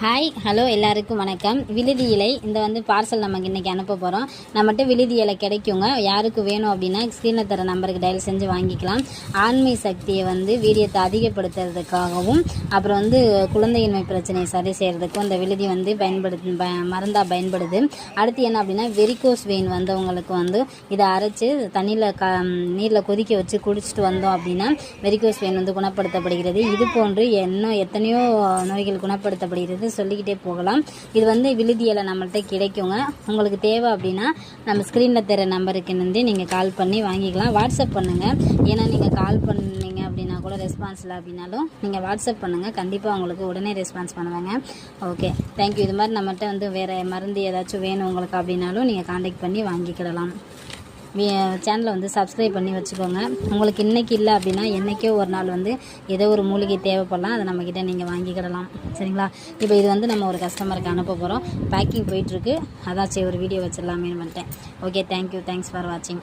Hi hello எல்லாருக்கும் வணக்கம். விழுதி இலை இந்த வந்து பார்சல் நமக்கு இன்றைக்கி அனுப்ப போகிறோம் நம்மகிட்ட விழுதி இலை கிடைக்குங்க. யாருக்கு வேணும் அப்படின்னா ஸ்க்ரீனில் தர நம்பருக்கு டயல் செஞ்சு வாங்கிக்கலாம். ஆண்மை சக்தியை வந்து வீரியத்தை அதிகப்படுத்துறதுக்காகவும் அப்புறம் வந்து குழந்தையின்மை பிரச்சனையை சரி செய்கிறதுக்கும் இந்த விழுதி வந்து பயன்படுத்து ப மருந்தாக பயன்படுது. அடுத்து என்ன அப்படின்னா வெரிகோஸ் வெயின் வந்தவங்களுக்கு வந்து இதை அரைச்சி தண்ணியில் க நீரில் கொதிக்க வச்சு குடிச்சிட்டு வந்தோம் அப்படின்னா வெரிகோஸ் வெயின் வந்து குணப்படுத்தப்படுகிறது. இது போன்று இன்னும் எத்தனையோ நோய்கள் குணப்படுத்தப்படுகிறது. சொல்லிக்கிட்டே போகலாம். இது வந்து விழுதியில் நம்மள்கிட்ட கிடைக்குங்க. உங்களுக்கு தேவை அப்படின்னா நம்ம ஸ்க்ரீனில் தர நம்பருக்கு நின்று நீங்கள் கால் பண்ணி வாங்கிக்கலாம். வாட்ஸ்அப் பண்ணுங்கள் ஏன்னா நீங்கள் கால் பண்ணீங்க அப்படின்னா கூட ரெஸ்பான்ஸ் இல்லை அப்படின்னாலும் நீங்கள் வாட்ஸ்அப் பண்ணுங்கள் கண்டிப்பாக உங்களுக்கு உடனே ரெஸ்பான்ஸ் பண்ணுவாங்க. ஓகே தேங்க்யூ இது மாதிரி நம்மகிட்ட வந்து வேறு மருந்து ஏதாச்சும் வேணும் உங்களுக்கு அப்படின்னாலும் நீங்கள் காண்டாக்ட் பண்ணி வாங்கிக்கிடலாம். சேனலை வந்து சப்ஸ்கிரைப் பண்ணி வச்சுக்கோங்க. உங்களுக்கு இன்றைக்கி இல்லை அப்படின்னா என்றைக்கோ ஒரு நாள் வந்து ஏதோ ஒரு மூலிகை தேவைப்படலாம். அதை நம்மக்கிட்ட நீங்கள் வாங்கிக்கிடலாம். சரிங்களா? இப்போ இது வந்து நம்ம ஒரு கஸ்டமருக்கு அனுப்ப போகிறோம் பேக்கிங் போயிட்டுருக்கு அதான் சரி ஒரு வீடியோ வச்சிடலாமேன்னு வந்துட்டேன். ஓகே தேங்க்யூ தேங்க்ஸ் ஃபார் வாட்சிங்